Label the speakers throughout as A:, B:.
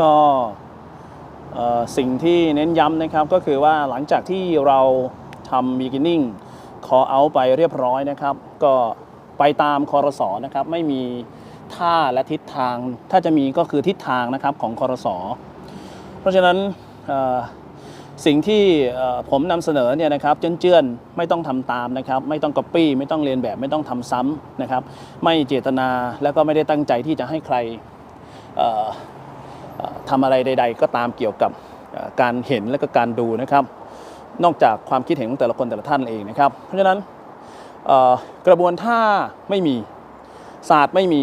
A: ก็สิ่งที่เน้นย้ำนะครับก็คือว่าหลังจากที่เราทำ beginning call out ไปเรียบร้อยนะครับ ก็ไปตามคอรสอนะครับ ไม่มีท่าและทิศทาง ถ้าจะมีก็คือทิศทางนะครับของคอรสอเพราะฉะนั้นสิ่งที่ผมนำเสนอเนี่ยนะครับเจื้อนๆไม่ต้องทำตามนะครับ ไม่ต้อง copy ไม่ต้องเรียนแบบไม่ต้องทำซ้ำนะครับ ไม่เจตนาแล้วก็ไม่ได้ตั้งใจที่จะให้ใคร ทำอะไรใด ๆ ก็ตามเกี่ยวกับการเห็นและก็การดูนะครับ นอกจากความคิดเห็นของแต่ละคนแต่ละท่านเองนะครับ เพราะฉะนั้นกระบวนท่าไม่มีศาสตร์ไม่มี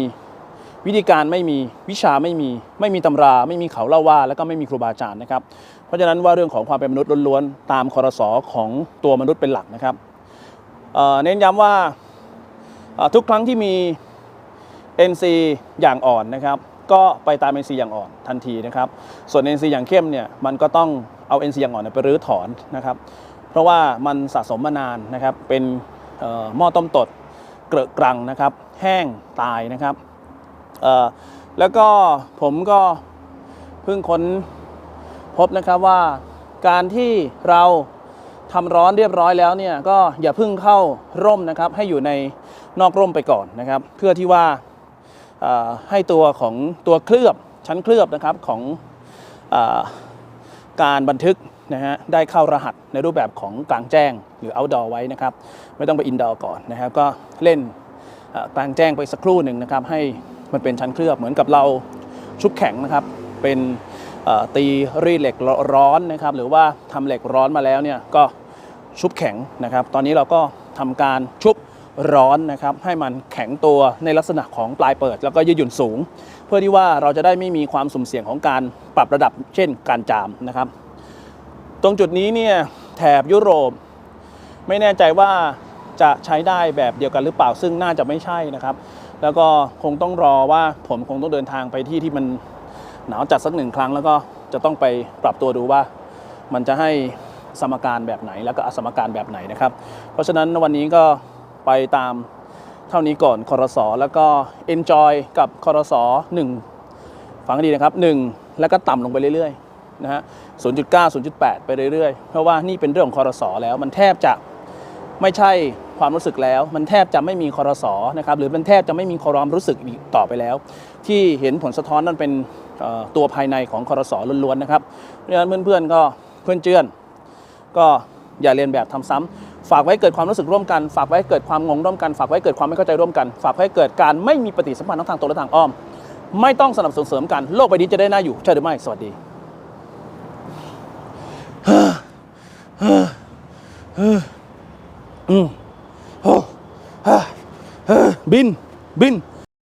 A: วิธีการไม่มีวิชาไม่มีไม่มีตำรา ไม่มีเขาเล่าว่า แล้วก็ไม่มีครูบาอาจารย์นะครับ เพราะฉะนั้นว่าเรื่องของความเป็นมนุษย์ล้วนๆตามคอรสอของตัวมนุษย์เป็นหลักนะครับเน้นย้ำว่าทุกครั้งที่มี NC อย่างอ่อนนะครับ ก็ไปตาม NC อย่างอ่อนทันทีนะครับ ส่วน NC อย่างเข้มเนี่ยมันก็ต้องเอา NC อย่างอ่อนไปรื้อถอนนะครับ เพราะว่ามันสะสมมานานนะครับ เป็นหม้อต้มตดเกลอะกรังนะครับ แห้งตายนะครับ แล้วก็ผมก็เพิ่งค้นพบนะครับว่าการที่เราทำร้อนเรียบร้อยแล้วเนี่ยก็อย่าเพิ่งเข้าร่มนะครับ ให้อยู่ในนอกร่มไปก่อนนะครับ เพื่อที่ว่า ให้ตัวของตัวเคลือบชั้นเคลือบนะครับของอการบันทึกนะฮะได้เข้ารหัสในรูปแบบของกลางแจ้งหรือ outdoor ไว้นะครับ ไม่ต้องไป indoor ก่อนนะครับก็เล่นกลางแจ้งไปสักครู่หนึ่งนะครับ ให้มันเป็นชั้นเคลือบเหมือนกับเราชุบแข็งนะครับ เป็นตีรีดเหล็กร้อนนะครับ หรือว่าทำเหล็กร้อนมาแล้วเนี่ยก็ชุบแข็งนะครับ ตอนนี้เราก็ทำการชุบ ร้อนนะครับให้มันแข็งตัวในลักษณะของปลายเปิด แล้วก็ยืดหยุ่นสูง เพื่อที่ว่าเราจะได้ไม่มีความสุ่มเสี่ยงของการปรับระดับเช่นการจามนะครับ ตรงจุดนี้เนี่ยแถบยุโรป ไม่แน่ใจว่าจะใช้ได้แบบเดียวกันหรือเปล่าซึ่งน่าจะไม่ใช่นะครับ แล้วก็คงต้องรอว่าผมคงต้องเดินทางไปที่ที่มันหนาวจัดสักหนึ่งครั้ง แล้วก็จะต้องไปปรับตัวดูว่า มันจะให้สมการแบบไหนแล้วก็อสมการแบบไหนนะครับ เพราะฉะนั้นวันนี้ก็ ไปตามเท่านี้ก่อนคอรสอแล้วก็ enjoy กับคอรสอ1ฟังดีนะครับ 1 แล้วก็ต่ำลงไปเรื่อยๆนะฮะ0.9 0.8 ไปเรื่อยๆ เพราะว่านี่เป็นเรื่องของคอรสอแล้ว มันแทบจะไม่ใช่ความรู้สึกแล้ว มันแทบจะไม่มีคอรสอนะครับหรือมันแทบจะไม่มีความรู้สึกอีกต่อไปแล้ว ที่เห็นผลสะท้อนนั่นเป็นตัวภายในของคอรสอล้วนๆนะครับเพราะฉะนั้นเพื่อนๆก็เพื่อนเจือน ก็อย่าเรียนแบบทำซ้ำ ฝากไว้เกิดความรู้สึกร่วมกัน ฝากไว้เกิดความงงร่วมกัน ฝากไว้เกิดความไม่เข้าใจร่วมกัน ฝากไว้เกิดการไม่มีปฏิสัมพันธ์ทั้งทางตรงและทางอ้อม ไม่ต้องสนับสนุนเสริมกัน โลกใบนี้จะได้น่าอยู่ใช่หรือไม่ สวัสดีอืมโอ้ฮ่าฮ่าบิน บิน